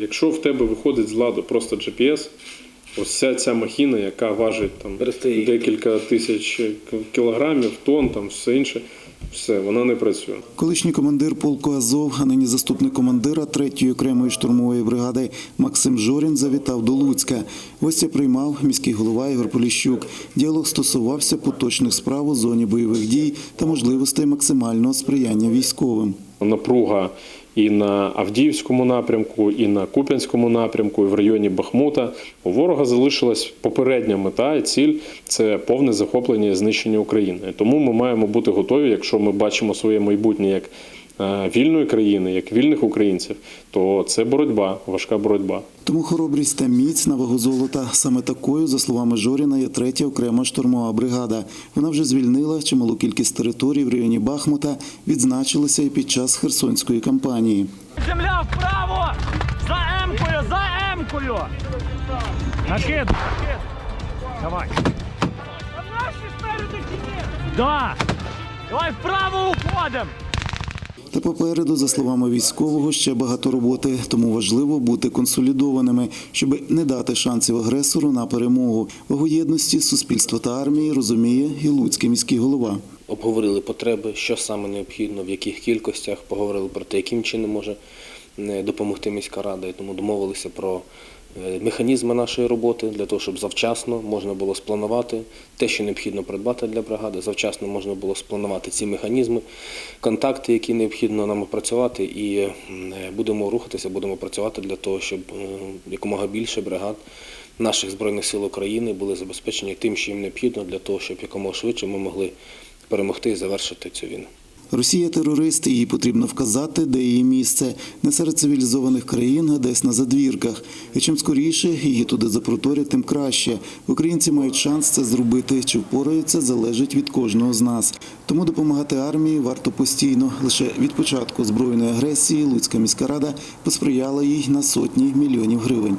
Якщо в тебе виходить з ладу просто GPS, ось вся ця махіна, яка важить там декілька тисяч кілограмів, тонн, там все інше, все, вона не працює. Колишній командир полку Азов, а нині заступник командира 3-ї окремої штурмової бригади Максим Жорін завітав до Луцька. Гостя приймав міський голова Ігор Поліщук. Діалог стосувався поточних справ у зоні бойових дій та можливостей максимального сприяння військовим. Напруга і на Авдіївському напрямку, і на Куп'янському напрямку, і в районі Бахмута. У ворога залишилась попередня мета і ціль це повне захоплення і знищення України. Тому ми маємо бути готові, якщо ми бачимо своє майбутнє як вільної країни, як вільних українців, то це боротьба, важка боротьба. Тому хоробрість та міць на вагу золота саме такою, за словами Жоріна, є третя окрема штурмова бригада. Вона вже звільнила чималу кількість територій в районі Бахмута, відзначилася і під час Херсонської кампанії. Земля вправо! За Емкою, за Емкою! Накид! Давай! Наші спереду чи ні? Да! Давай вправо уходимо! Та попереду, за словами військового, ще багато роботи, тому важливо бути консолідованими, щоб не дати шансів агресору на перемогу. Вагу єдності суспільства та армії розуміє і Луцький міський голова. обговорили потреби, що саме необхідно, в яких кількостях, поговорили про те, яким чином може е, допомогти міська рада. І тому домовилися про механізми нашої роботи для того, щоб завчасно можна було спланувати те, що необхідно придбати для бригади. Завчасно можна було спланувати ці механізми, контакти, які необхідно нам опрацювати, і е, будемо рухатися, будемо працювати для того, щоб е, якомога більше бригад наших збройних сил України були забезпечені тим, що їм необхідно для того, щоб якомога швидше ми могли перемогти і завершити цю війну. Росія терорист, і потрібно вказати, де її місце не серед цивілізованих країн, а десь на задвірках. І чим скоріше її туди запроторять, тим краще. Українці мають шанс це зробити. Чи впораються, залежить від кожного з нас. Тому допомагати армії варто постійно. Лише від початку збройної агресії Луцька міська рада посприяла їй на сотні мільйонів гривень.